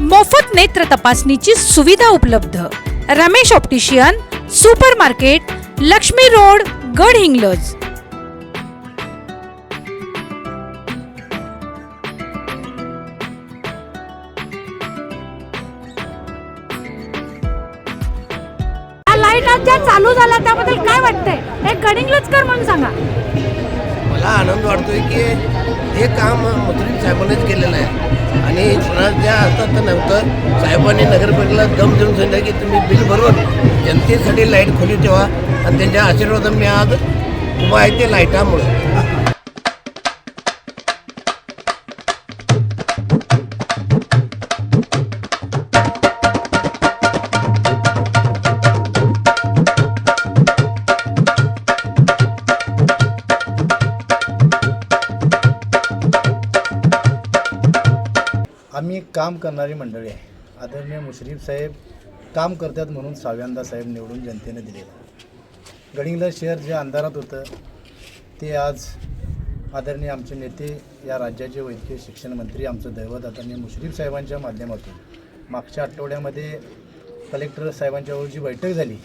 मोफत नेत्र तपासणीची सुविधा उपलब्ध. Ramesh optician super market Laxmi road Gadhinglaj light आज ज्या चालू झाला त्याबद्दल काय वाटतंय? एक गडिंगलच कर म्हणून सांगा. मला आनंद वाटतोय की हे काम मुस्लिम साहेबांनीच केलेलं आहे. आणि कुणाच्या हातात नव्हतं. साहेबांनी नगरपालिकेला दम देऊन सांगितलं की तुम्ही बिल भरून जनतेसाठी लाइट खोली ठेवा आणि त्यांच्या आशीर्वादाने मी आज उभा आहे ते लाईटामुळे. आम्ही काम करणारी मंडळी आहे. आदरणीय मुश्रीफ साहेब काम करतात म्हणून साव्यांदा साहेब निवडून जनतेने दिलेलं गडिंगला शहर जे अंधारात होतं ते आज आदरणीय आमचे नेते या राज्याचे वैद्यकीय शिक्षण मंत्री आमचं दैवत आदरणीय मुश्रीफ साहेबांच्या माध्यमातून मागच्या आठवड्यामध्ये कलेक्टर साहेबांच्यावर जी बैठक झाली.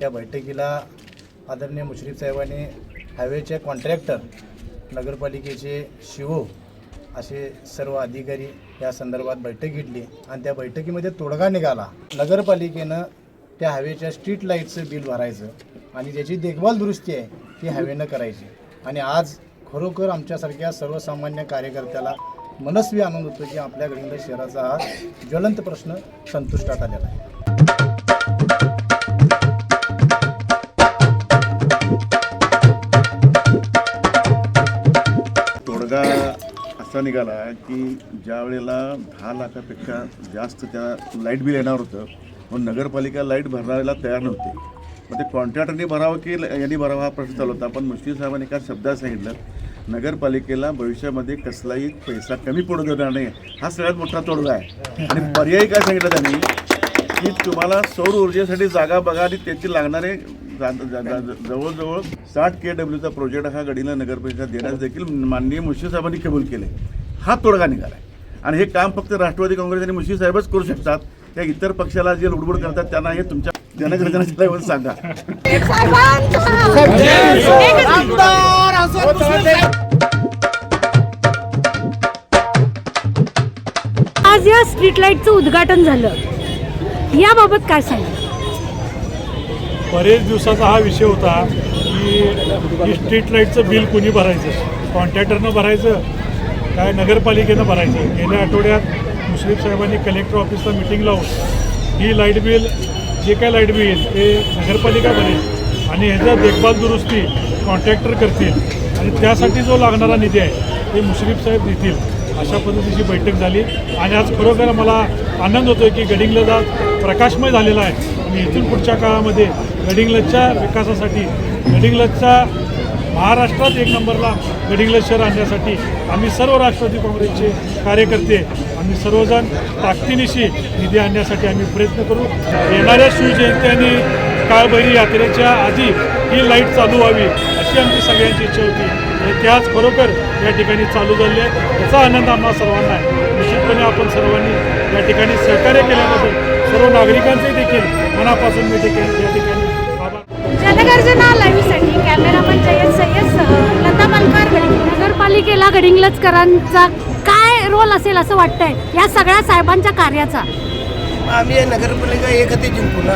त्या बैठकीला आदरणीय मुश्रीफ साहेबांनी हायवेचे कॉन्ट्रॅक्टर नगरपालिकेचे शिओ असे सर्व अधिकारी या संदर्भात बैठक घेतली आणि त्या बैठकीमध्ये तोडगा निघाला. नगरपालिकेनं त्या हवेच्या स्ट्रीट लाईटचं बिल भरायचं आणि ज्याची देखभाल दुरुस्ती आहे ती हवेनं करायची. आणि आज खरोखर आमच्यासारख्या सर्वसामान्य कार्यकर्त्याला मनस्वी आनंद होतो की आपल्या गडिंग शहराचा हा ज्वलंत प्रश्न संतुष्टात आलेला आहे. असा निघाला की ज्या वेळेला दहा लाखापेक्षा जास्त त्या लाइट बिल येणार होतं मग नगरपालिका लाइट भरायला तयार नव्हते. मग ते कॉन्ट्रॅक्टरने भरावं की यांनी भरावा हा प्रश्न चालू होता. पण मुश्किल साहेबांनी एका शब्दात सांगितलं नगरपालिकेला भविष्यामध्ये कसलाही पैसा कमी पडू देणार नाही हा सगळ्यात मोठा तोडगा आहे. आणि पर्यायी काय सांगितलं त्यांनी की तुम्हाला सौर ऊर्जेसाठी जागा बघा आणि त्याची लागणारे जवळजवळ साठ के डब्ल्यूचा प्रोजेक्ट हा गडीला नगरपरिषद देण्यास देखील माननीय मुश्रीफ साहेबांनी कबूल केले. हा तोडगा निघाला आहे आणि हे काम फक्त राष्ट्रवादी काँग्रेस आणि मुश्रीफ साहेबच करू शकतात. त्या इतर पक्षाला जे लुडबुड करतात त्यांना हे तुमच्या जनगणना सांगा. आज या स्ट्रीट लाईटचं उद्घाटन झालं. याबाबत काय सांगा बरेच दिवसाचा हा विषय होता की स्ट्रीट लाईटचं बिल कुणी भरायचं? कॉन्ट्रॅक्टरनं भरायचं? काय नगरपालिकेनं भरायचं? गेल्या आठवड्यात मुश्रीफ साहेबांनी कलेक्टर ऑफिसला मिटिंग लावून ही लाइट बिल जे काय लाइट बिल ते नगरपालिका भरेल आणि ह्याचा देखभाल दुरुस्ती कॉन्ट्रॅक्टर करतील आणि त्यासाठी जो लागणारा निधी आहे ते मुश्रीफ साहेब देतील. अशा पद्धतीची बैठक झाली आणि आज खरोखर मला आनंद होतो की गडिंगला प्रकाशमय झालेला आहे. आणि इथून पुढच्या काळामध्ये गडिंग्लजच्या विकासासाठी गडिंग्लजच्या महाराष्ट्रात एक नंबरला गडिंग्लज शहर आणण्यासाठी आम्ही सर्व राष्ट्रवादी काँग्रेसचे कार्यकर्ते आम्ही सर्वजण ताकदीनिशी निधी आणण्यासाठी आम्ही प्रयत्न करू. येणाऱ्या शिवजयंती आणि काळभैरी यात्रेच्या आधी ही लाइट चालू व्हावी अशी आमची सगळ्यांची इच्छा होती. त्याच खरोखर या ठिकाणी चालू झाले आहे. याचा आनंद आम्हा सर्वांना आहे. निश्चितपणे आपण सर्वांनी या ठिकाणी सहकार्य केल्याबद्दल सर्व नागरिकांचे देखील मनापासून मी देखील या ठिकाणी आभार लाईव्हसाठी कॅमेरामन जयंत सय्यद लता मलकार गडिंग नगरपालिकेला गडिंगलजकरांचा काय रोल असेल असं वाटतंय? या सगळ्या साहेबांच्या कार्याचा. आम्ही नगरपालिका एक जिंकू ना.